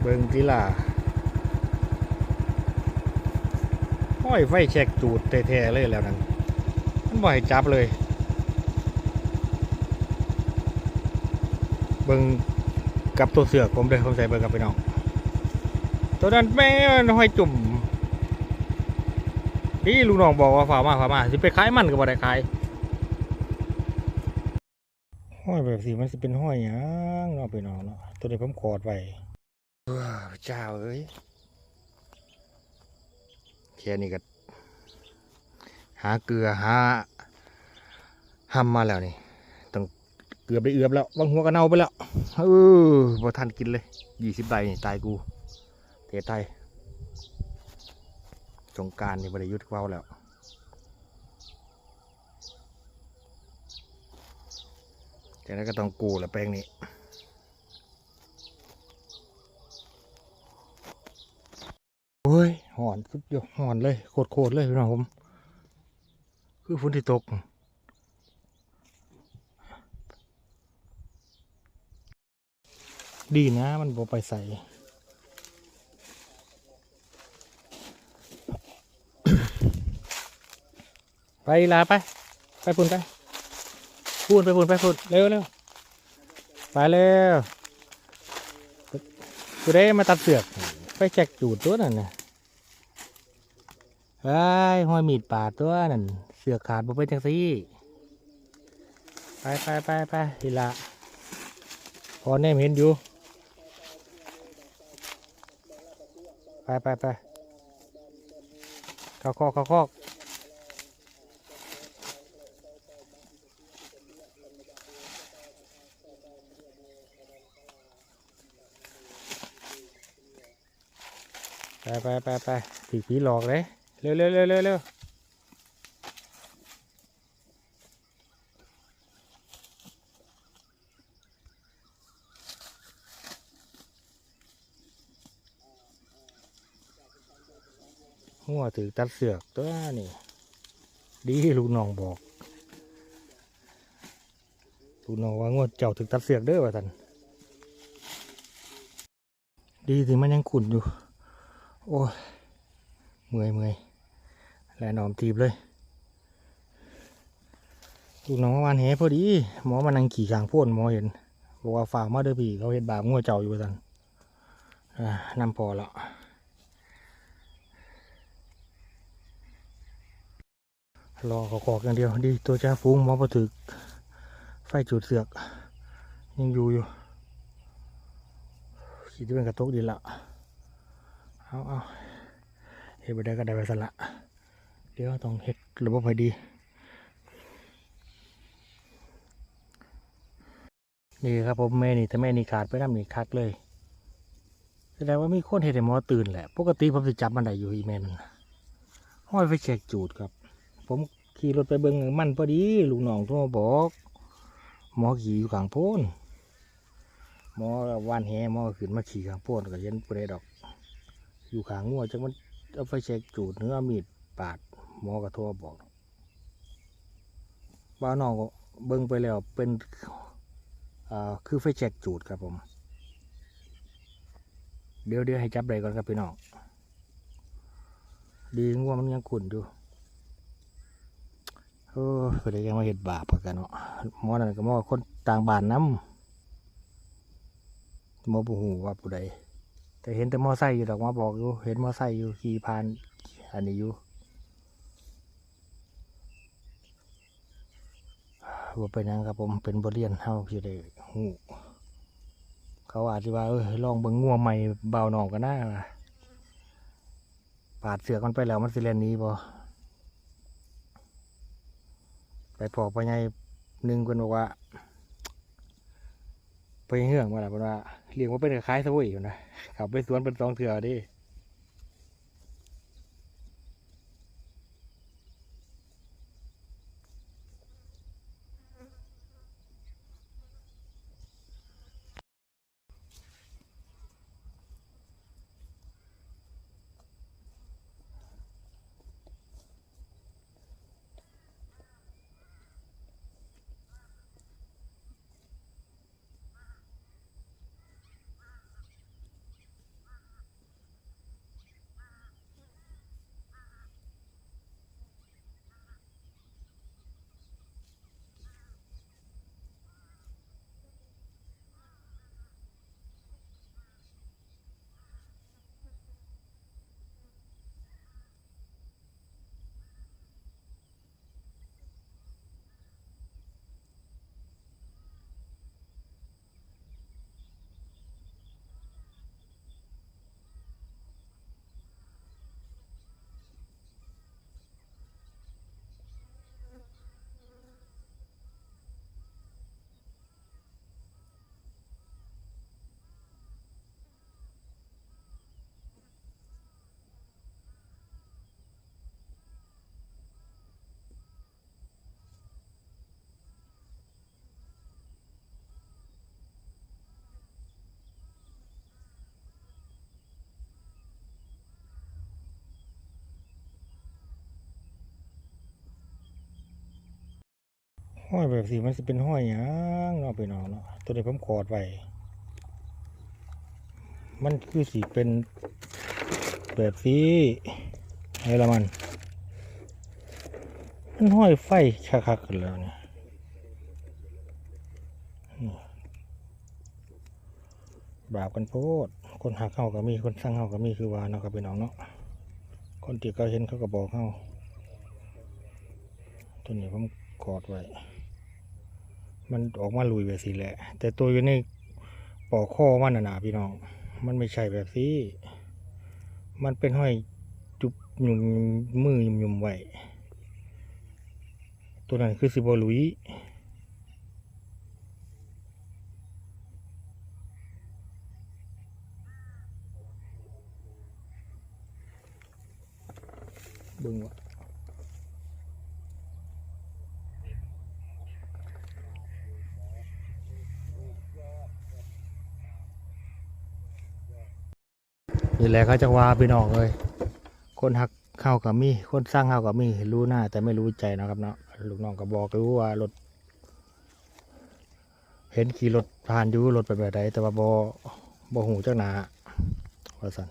เบิงกีฬาห้อยไฟแชกจูดแท้ๆเลยแล้วนั่นมันบ่ให้จับเลย เบิงกับตัวเสือกผมเด้อผมใส่เบิงกับพี่น้อง ตัวนั้นแม่ห้อยจุ่มนี่ลุงน้องบอกว่าฝ่ามาฝ่ามาสิไปขายมันก็บ่ได้ขายห้อยแบบสีมันสิเป็นห้อยหยังเนาะพี่น้องเนาะตัวนี้ผมขอดไว้ ว้าวเจ้าเอ้ยแค่นี้ก็ หาเกลือหาห้ำมาแล้วนี่ต้องเกือบได้เอือบแล้วบางหัวก็เน่าไปแล้วเออบ่ทันกินเลยยี่สิบใบนี่ตายกูเทไทยสงกรารนี่บริยุทธ์เว้าแล้วจากนั้นก็ต้องกูและแปลงนี้โอ้ยหอน สุดยอดหอนเลยโคตรๆเลยพี่น้องผม คือฝนที่ตกดีนะมันบ่ไปใส่ไปลาไป ไปพุ่นไปพุ่นไปพุ่นไปพุ่นเร็วเร็วไปเร็วกูได้มาตัดเสือกไปแจกจูดตัวนั่นนะ ไอ้ห้อยมีดปาดตัวนั่นเสือขาดบ่เป็นจังซี่ไปไปไปไปทีละพอแนมเห็นอยู่ไปไปไปเข้าคอกเข้าคอกไปไปไปไปผีผีหลอกเลย เร็วเร็วเร็วเร็วเร็วหัวถือตัดเสือกตัวนี่ดีลูกน้องบอกลูกน้องว่างวดเจ้าถึงตัดเสือกเด้อว่าท่านดีที่มันยังขุ่นอยู่ โอ้ยเมื่อยเมื่อย แลนอมทีบเลยลูกน้องวานแหพอดี หมอมานั่งขี่ขางพ่นหมอเห็นบอกว่าฝากมาเด้อพี่เขาเห็นบาปงัวเจ้าอยู่สันนำพอแล้วรอเขาขอกอย่างเดียวดีตัวจ้าฟุ้งหมอประถึก ไฟจุดเสือก ยังอยู่อยู่คิดว่เป็นกระตุกดีละเอาเอาเฮ็ดไปได้ก็ได้ไปสละ ดี๋ยวต้องเฮ็ดระบบให้ดี นี่ครับผมแม่นี่ถ้าแม่นี่ขาดไปน้ำนี่คักเลยแสดงว่ามีคนเห็นหมอตื่นแหละ ปกติผมจะจับมันได้อยู่อีแม่นั่นห้อยไฟแฉกจูดครับ ผมขี่รถไปเบิ่งมันพอดีลูกน้องโทรมาบอก หมอขี่อยู่ขางโพ้นหมอวานแหหมอขึ้นมาขี่ขางโพ้นก็เห็นผู้ใดดอก อยู่ขางงัวจังมันเอาไฟแชกจูดเนื้อมีดปาด หมอกระโทรบอกบ้าวน้องก็เบิ่งไปแล้วเป็นอ่าคือไฟแช็กจูดครับผม เดี๋ยวเดี๋ยวให้จับได้ก่อนครับพี่น้อง ดีงัวมันยังขุ่นอยู่เออเพื่อยังมาเห็ดบาปกันเนาะหมอนั่นก็หมอคนต่างบ้านน้ำมอผู้หูว่าผู้ใดแต่เห็นแต่มอไซค์อยู่ดอกมาบอกอยู่ เห็นมอไซค์อยู่ขี่ผ่าน อันนี้อยู่ ว่าเป็นยังครับผมเป็นบทเรียนเฮาพี่ได้หูเขาอาจจะว่าเออลองเบิ่งงัวใหม่เบาหนองกันนะว่ะปาดเสือกมันไปแล้วมันสิเล่นนี้บ่ไปพอไปไงหนึ่งคนบอกว่า ไปเหื่องมาแล้วเพิ่นว่าเลี้ยงว่าเป็นคล้ายสวยอยู่นะขับไปสวนเป็นสองเถื่อดิ ห้อยแบบสีมันจะเป็นห้อยหยังเนาะไปน้องเนาะตัวนี้ผมกอดไว้มันคือสีเป็นแบบสีอะไรละมัน มันห้อยไฟคักๆกันแล้วเนี่ยนี่บาปกันโพด คนหักเข้าก็มี คนสร้างเข้าก็มี คือว่าเนาะครับพี่น้องเนาะ คนที่เขาเห็นเขาก็บอกเข้า ตัวนี้ผมกอดไว้ มันออกมาลุยแบบสีแหละ แต่ตัวอยู่ในปอกข้อมันน่ะนะพี่น้อง มันไม่ใช่แบบนี้มันเป็นห้อยจุบหยุ่มมือหยุ่มยุ่มๆไว้ตัวนั้นคือสิบลุย นี่แหละเขาจะว่าพี่น้องเลย คนหักเข้ากับมี คนสร้างเข้ากับมี รู้หน้า แต่ไม่รู้ใจนะครับเนาะ ลูกน้องก็บอกรู้ว่ารถ เห็นขี่รถผ่านอยู่รถไปแบบใดแต่ว่าบอบอหูเจ้าหนาว่าสัน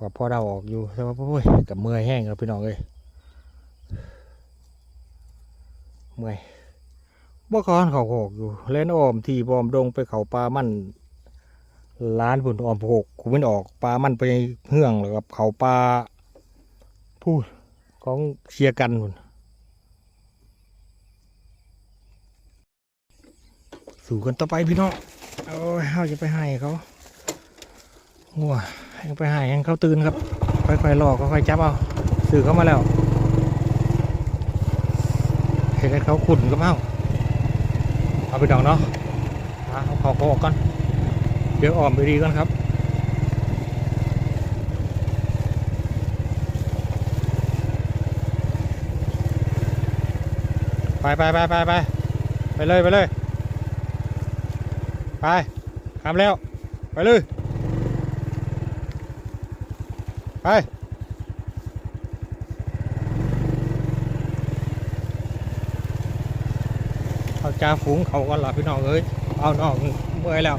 ว่าพ่อเดาออกอยู่แต่ว่าโอ้ยกับเมื่อยแห้งครับพี่น้องเอ้ยเมื่อยบ่คอนเขาหอกอยู่ เล่นอ้อมที่บอมดงไปเขาปลามัน ล้านผุนออมหกคุณไม่ออกปลามันไปเฮื่องหรือกับเขาปลาพูดของเชียร์กันพุ่นสู่กันต่อไปพี่น้องเอาเฮาจะไปให้เขางัวให้ไปให้ให้เขาตื่นครับ ค่อยๆรอค่อยๆจับเอาสื่อเข้ามาแล้วเห็นเขาขุ่นก็เมาเอาไปดองเนาะเอาเขาอเขาอกก่อน เดี๋ยวอ่อมไปดีก่อนครับไปไปไปไปไปไปเลยไปเลยไปทำแล้ว ไปเลยไปเอาจ่าฝูงเขาก่อนล่ะพี่น้องเอ้ยเอาน้องเมื่อยแล้ว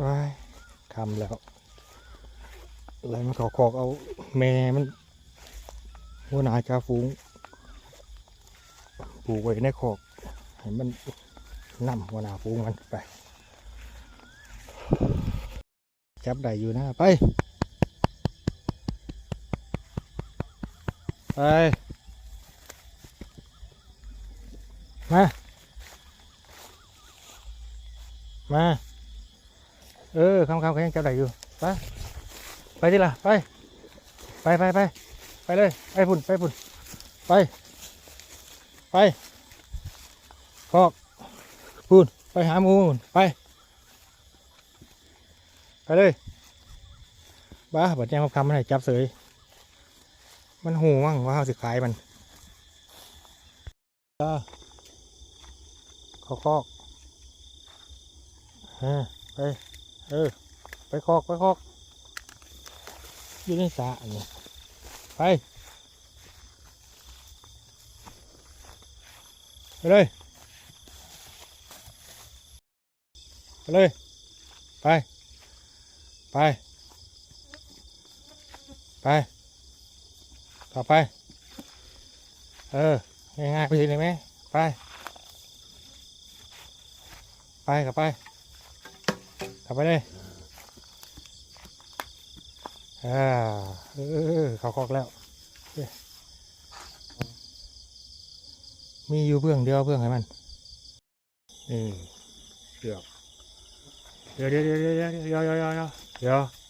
ว้ายคำแล้วอะไรมันเขาคอกเอาแม่มันหัวหนาจ่าฝูงปลูกไว้ในคอกให้มันนำหัวหนาฝูงมันไป จับได้อยู่นะไปไปมา มา เออคำคำเขายังจับได้อยู่ ไป ไปที่ละไป ไปไปไปไปเลย ไปพุ่น ไปพุ่น ไป ไปพอกพุ่น ไปหาหมูผุนไป ไปเลย บ้าบัดแจ้งคำมันให้จับเสย มันหูมั่งว่าเขาสิขายมันจ้าขอคอกเออไป เออ ไปคอกไปคอก อยู่ในสระอันนี้ไป ไปเลย ไปเลย ไป ไป ไปต่อไป เออ ง่ายๆไปทีเลยไหม ไป ไปกลับไป เข้าไปเลยอ่าเออเขาคอกแล้ว มีอยู่เบื้องเดียวเบื้องให้มันนี่เดี๋ยวเดี๋ยวเดี๋ยวเดี๋ยวเดี๋ยวเดี๋ยวเดี๋ยว